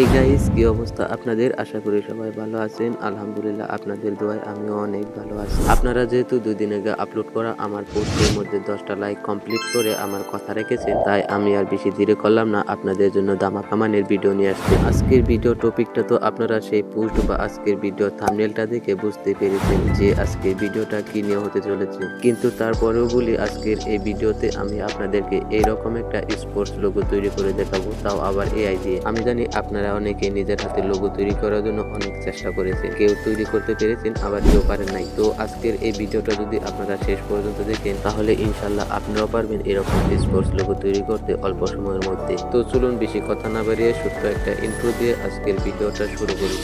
এই গাইস কি অবস্থা আপনাদের? আশা করি সবাই ভালো আছেন। আলহামদুলিল্লাহ, আপনাদের দোয়ায় আমিও অনেক ভালো আছি। আপনারা যেহেতু দুই দিন আগে আপলোড করা আমার পোস্টের মধ্যে দশটা লাইক কমপ্লিট করে আমার কথা রেখেছেন, তাই আমি আর বেশি দেরি করলাম না। আপনাদের জন্য দামা কামানের ভিডিও নিয়ে আসছি। আজকের ভিডিও টপিকটা তো আপনারা সেই পোস্ট বা আজকের ভিডিও থামনেলটা দেখে বুঝতে পেরেছেন যে আজকের ভিডিওটা কি নিয়ে হতে চলেছে। কিন্তু তারপরেও বলি, আজকের এই ভিডিওতে আমি আপনাদেরকে এইরকম একটা স্পোর্টস লোগো তৈরি করে দেখাবো, তাও আবার এআই দিয়ে। আমি জানি আপনারা অনেকে নিজের হাতে লোগো তৈরি করার জন্য অনেক চেষ্টা করেছেন। কেউ তৈরি করতে পেরেছেন, আবার কেউ পারেন নাই। তো আজকের এই ভিডিওটা যদি আপনারা শেষ পর্যন্ত দেখেন, তাহলে ইনশাল্লাহ আপনারাও পারবেন এরকম স্পোর্টস লোগো তৈরি করতে অল্প সময়ের মধ্যে। তো চলুন বেশি কথা না বাড়িয়ে ছোট্ট একটা ইন্ট্রো দিয়ে আজকের ভিডিওটা শুরু করি।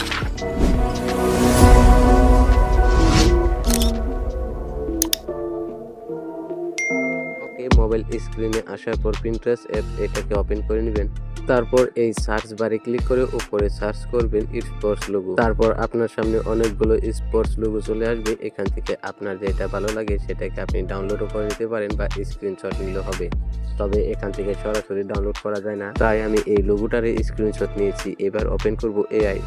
মোবাইল স্ক্রিনে আসার পর প্রিন্টারেস্ট অ্যাপ এটাকে ওপেন করে নেবেন। তারপর এই সার্চ বারে ক্লিক করে উপরে সার্চ করবেন স্পোর্টস লোগো তারপর আপনার সামনে অনেকগুলো স্পোর্টস লোগো চলে আসবে। এখান থেকে আপনার যেটা ভালো লাগে সেটাকে আপনি ডাউনলোডও করে নিতে পারেন বা স্ক্রিনশট নিলে হবে। তবে এখান থেকে সরাসরি ডাউনলোড করা যায় না। তাই আমি এই লোগোটারে স্ক্রিনশট নিয়েছি। এবার ওপেন করব এআই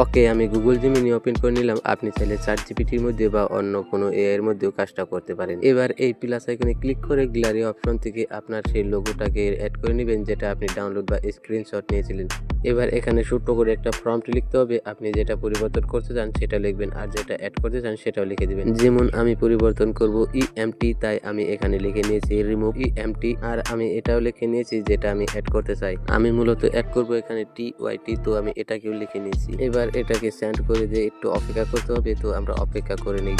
ওকে, আমি গুগল জিমিনি ওপেন করে নিলাম। আপনি চাইলে চার জিপিটির মধ্যে বা অন্য কোনো এআই এর মধ্যেও কাজটা করতে পারেন। এবার এই প্লাস আইকনে ক্লিক করে গ্যালারি অপশন থেকে আপনার সেই লোগোটাকে অ্যাড করে নেবেন, যেটা আপনি ডাউনলোড বা স্ক্রিনশট নিয়েছিলেন। এবার এখানে ছোট্ট করে একটা প্রম্পট লিখতে হবে। আপনি যেটা পরিবর্তন করতে চান সেটা লিখবেন আর যেটা অ্যাড করতে চান সেটাও লিখে দিবেন। যেমন আমি পরিবর্তন করব ইএমটি তাই আমি এখানে লিখে নিয়েছি রিমুভ ইএমটি আর আমি এটাও লিখে নিয়েছি যেটা আমি অ্যাড করতে চাই। আমি মূলত অ্যাড করব এখানে টি ওয়াইটি তো আমি এটাকেও লিখে নিয়েছি। এবার এটাকে সেন্ড করে দিয়ে একটু অপেক্ষা করতে হবে, তো আমরা অপেক্ষা করে নিই।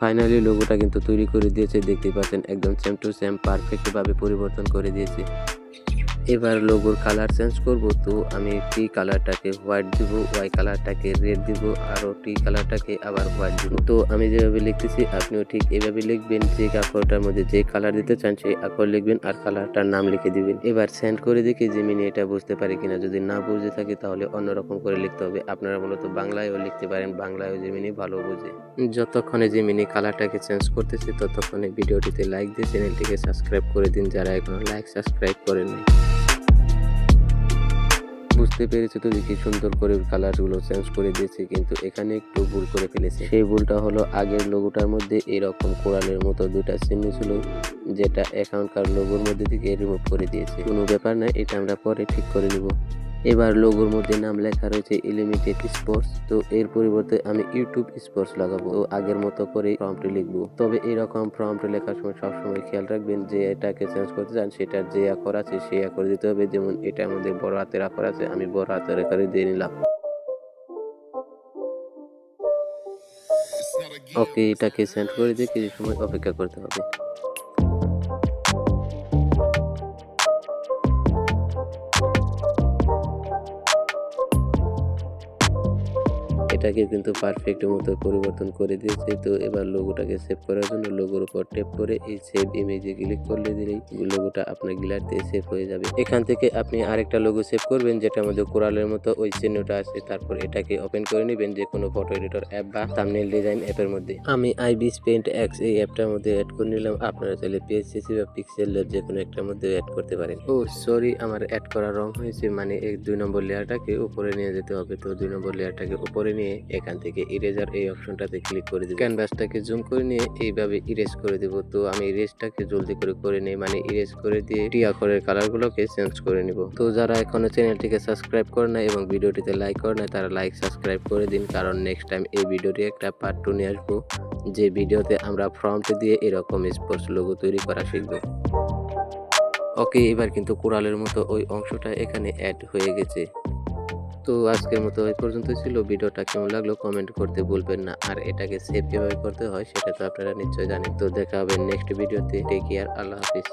ফাইনালি লোগোটা কিন্তু তৈরি করে দিয়েছে। দেখতে পাচ্ছেন, একদম সেম টু সেম পারফেক্টভাবে পরিবর্তন করে দিয়েছে। এবার লোগোর কালার চেঞ্জ করব তো আমি টি কালারটাকে হোয়াইট দিব ওয়াই কালারটাকে রেড দিব আরও টি কালারটাকে আবার হোয়াইট দিব। তো আমি যেভাবে লিখতেছি, আপনিও ঠিক এভাবে লিখবেন, যে কাপড়টার মধ্যে যে কালার দিতে চান সেই আখর লিখবেন আর কালারটার নাম লিখে দিবেন। এবার সেন্ড করে দেখি জিমিনি এটা বুঝতে পারে কিনা। যদি না বুঝে থাকে তাহলে অন্যরকম করে লিখতে হবে। আপনারা মূলত বাংলায়ও লিখতে পারেন, বাংলায়ও জিমিনি ভালো বুঝে। যতক্ষণে জিমিনি কালারটাকে চেঞ্জ করতেছে, ততক্ষণে ভিডিওটিতে লাইক দিয়ে চ্যানেলটিকে সাবস্ক্রাইব করে দিন। যারা এখনও লাইক সাবস্ক্রাইব করেন নাই বুঝতে পেরেছে তো কি সুন্দর করে কালারগুলো চেঞ্জ করে দিয়েছে, কিন্তু এখানে একটু ভুল করে ফেলেছে। সেই ভুলটা হলো আগের লোগোটার মধ্যে এরকম কোরআনের মতো দুইটা চিহ্ন ছিল, যেটা এখনকার লোগোর মধ্যে থেকে রিমুভ করে দিয়েছে। কোনো ব্যাপার না, এটা আমরা পরে ঠিক করে নিব। এবার লোগোর মধ্যে নাম লেখা রয়েছে ইলিমিটেড স্পোর্টস তো এর পরিবর্তে আমি ইউটিউব স্পোর্টস লাগাবো। তো আগের মতো করে প্রম্পট লিখব। তবে এরকম প্রম্পট লেখার সময় সবসময় খেয়াল রাখবেন যে এটাকে চেঞ্জ করতে চান সেটার যে আখর আছে সেই আখর দিতে হবে। যেমন এটার মধ্যে বড় হাতের আখর আছে আমি বড় হাতের আখরে দিয়ে নিলাম। ওকে এটাকে সেন্ড করে দিয়ে কিছু সময় অপেক্ষা করতে হবে। এটাকে কিন্তু পারফেক্ট মতো পরিবর্তন করে দিয়েছে। তো এবার লোগোটাকে সেভ করার জন্য লোগোর উপর টেপ করে এই সেভ ইমেজে ক্লিক করলে দিলেই লোগোটা আপনার দিয়ে সেভ হয়ে যাবে। এখান থেকে আপনি আরেকটা লোগো সেভ করবেন, যেটার মধ্যে কোরালের মতো ওই চিহ্নটা আছে তারপর এটাকে ওপেন করে নেবেন যে কোনো ফটো এডিটর অ্যাপ বা থাম্বনেল ডিজাইন অ্যাপের মধ্যে। আমি আইবিস পেন্ট এক্স এই অ্যাপটার মধ্যে অ্যাড করে নিলাম। আপনারা চাইলে পিএসসিসি বা পিক্সেল ল্যাব যে কোনো একটার মধ্যে অ্যাড করতে পারেন। ও সরি আমার অ্যাড করা রং হয়েছে। মানে এই দুই নম্বর লেয়ারটাকে উপরে নিয়ে যেতে হবে। তো দুই নম্বর লেয়ারটাকে উপরে নিয়ে এখান থেকে ইরেজার এই অপশনটাতে ক্লিক করে দিব। ক্যানভাসটাকে জুম করে নিয়ে এইভাবে ইরেজ করে দেব। তো আমি ইরেজটাকে জলদি করে করে নিই মানে ইরেজ করে দিয়ে টি আখরের কালারগুলোকে চেঞ্জ করে নিব। তো যারা এখনও চ্যানেলটিকে সাবস্ক্রাইব করে না এবং ভিডিওটিতে লাইক করে না তারা লাইক সাবস্ক্রাইব করে দিন। কারণ নেক্সট টাইম এই ভিডিওটি একটা পার্ট টু নিয়ে আসব, যে ভিডিওতে আমরা ফ্রন্ট দিয়ে এরকম স্পোর্টস লোগো তৈরি করা শিখব। ওকে এবার কিন্তু কোরালের মতো ওই অংশটা এখানে অ্যাড হয়ে গেছে। তো আজকের মতো এই পর্যন্ত ছিল। ভিডিওটা কেমন লাগল কমেন্ট করতে ভুলবেন না। আর এটাকে সেভ কীভাবে করতে হয় সেটা তো আপনারা নিশ্চয়ই জানেন। তো দেখা হবে নেক্সট ভিডিওতে টেক কেয়ার আল্লাহ হাফিজ।